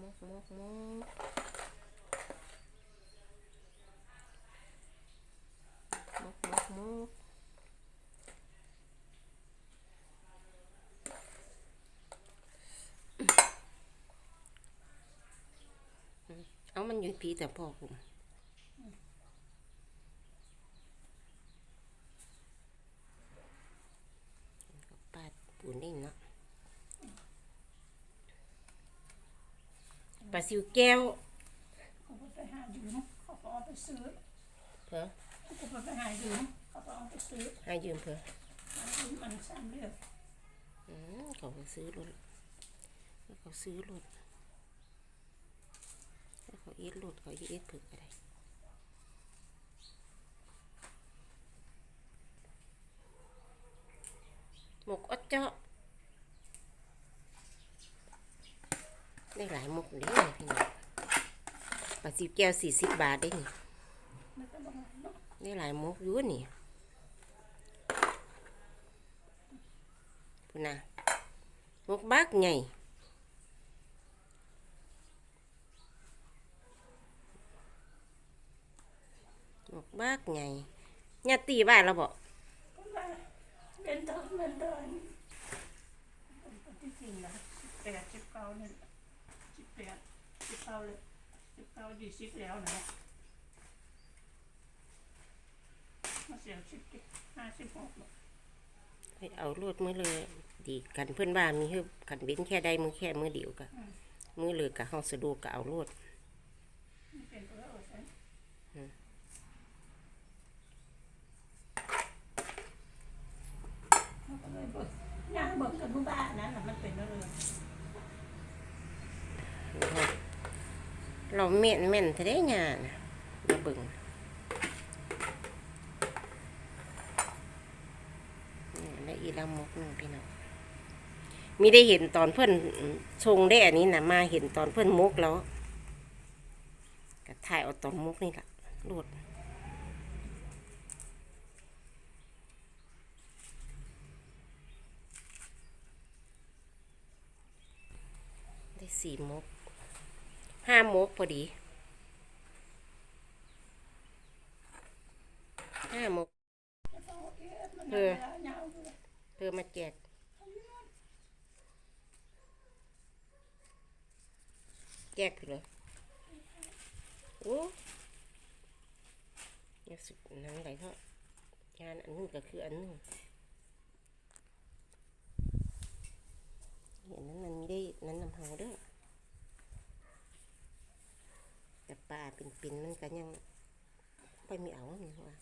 มุกมุกมุกมุกมกเอามันอยู่พีแต่พ่อผมปาดปูนิ่งเนาะ ปลาซิวแก้วเขาก็ไปหาอยู่เนาะเขาก็เอาไปซื้อเพื่อเขาก็ไปหาอยู่เนาะเขาก็เอาไปซื้อให้ยืมเพื่อหาอยู่มันสามเดือนอืมเขาก็ซื้อรถแล้วเขาซื้อรถแล้วเขาอีดรถเขาอีดผึกอะไรหมกอดเจาะ ได้หลายหมกเลยพี่น้องปลาสิบแก้วสี่สิบบาทได้นี่ได้หลายหมกอยู่นี่พูดนะหมกบักไงหมกบักไงญาติบ้านเราบอกเป็นตอนเป็นตอนที่จริงนะแปดสิบเก้าเนี่ย สิบแปดสิบเก้าเลยสิบเก้ายี่สิบแล้วนะมาเสียสิบเจ็ดห้าสิบหกหรอกให้เอารวดมือเลยดีกันเพื่อนบ้านมีคือกันเว้นแค่ใดมือแค่มือเดียวกะมือเลยกะห้องสะดวกกะเอารวดไม่เป็นตัวเออใช่เขาก็เลยบอกย่างเบิ่งกันทุกบ้านนั้นน่ะมันเป็นอะไร เราเม่นเม่นทะได้งานมาเบิ่งนี่และอีละมกนึงพี่น้องมีได้เห็นตอนเพื่อนชงได้อันนี้นะมาเห็นตอนเพื่อนมกแล้วก็ถ่ายเอาตอนมกนี่แหละรวดได้สี่มก ห้าโมกพอดีห้าโมกเออเธอมาแจกแจกเลยโอ้ยสุดนั้นไหลเท่างานอันนึงก็คืออันนึงเห็นนั้นมันไม่ได้นั้นนำเฮาเด้อ แต่ ปลาเป็นๆมันก็ยังไปมีเอาเนี่ยว่า